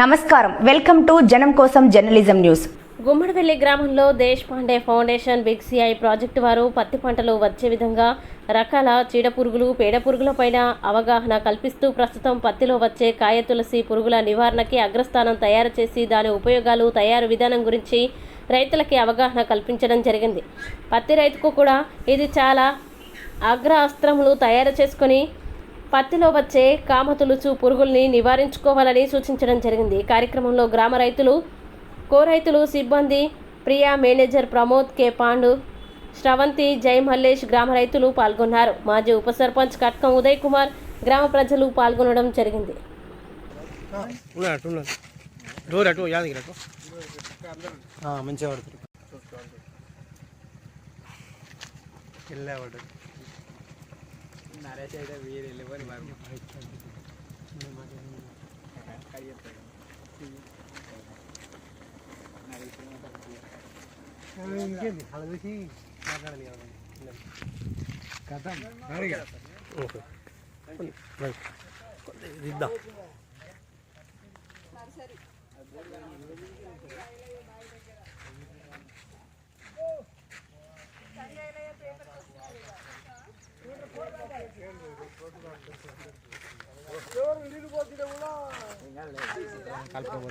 నమస్కారం. Welcome to జనం కోసం జర్నలిజం న్యూస్. గుమ్మడివెల్లి గ్రామంలో దేశ్ Pandey foundation big CI project వారు పత్తి పంటలు వచ్చే విధంగా రకాల చీడపురుగులు పేడ పురుగులపైన అవగాహన కల్పిస్తూ ప్రస్తుతం పత్తిలో వచ్చే కాయ తులసి పురుగుల నివారణకి అగ్రస్థానం తయారు చేసి దాని ఉపయోగాలు తయారు విధానం గురించి రైతులకి అవగాహన కల్పించడం జరిగింది. పత్తి రైతుకు కూడా ఇది చాలా అగ్ర అస్త్రములు తయారు చేసుకొని పత్తిలో వచ్చే కామతులుచు పురుగుల్ని నివారించుకోవాలని సూచించడం జరిగింది. కార్యక్రమంలో గ్రామ రైతులు కో రైతులు సిబ్బంది ప్రియా మేనేజర్ ప్రమోద్ కె. పాండు శ్రవంతి జై మల్లేష్ గ్రామ రైతులు పాల్గొన్నారు. మాజీ ఉప సర్పంచ్ కట్కం ఉదయ్ కుమార్ గ్రామ ప్రజలు పాల్గొనడం జరిగింది. ఉన్నాడు అటు ఆ, మంచిగా పడుతుంది వెళ్ళావాడు ఇంకేంది? అలా చూసి మాట్లాడాలి ఓకే. రైట్. ఇది ఇద్దాం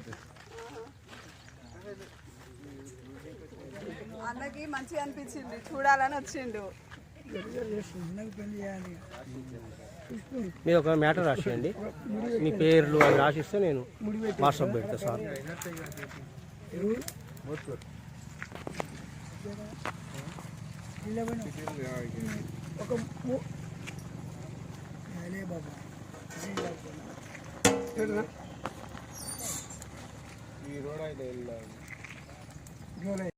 అన్నకి మంచిగా అనిపించింది చూడాలని వచ్చిండు. మీరు ఒక మ్యాటర్ రాసియండి. మీ పేర్లు అవి రాసిస్తే నేను వాట్సాప్ పెడతా సార్. ರೋಡಾಯ್ತು ಇಲ್ಲ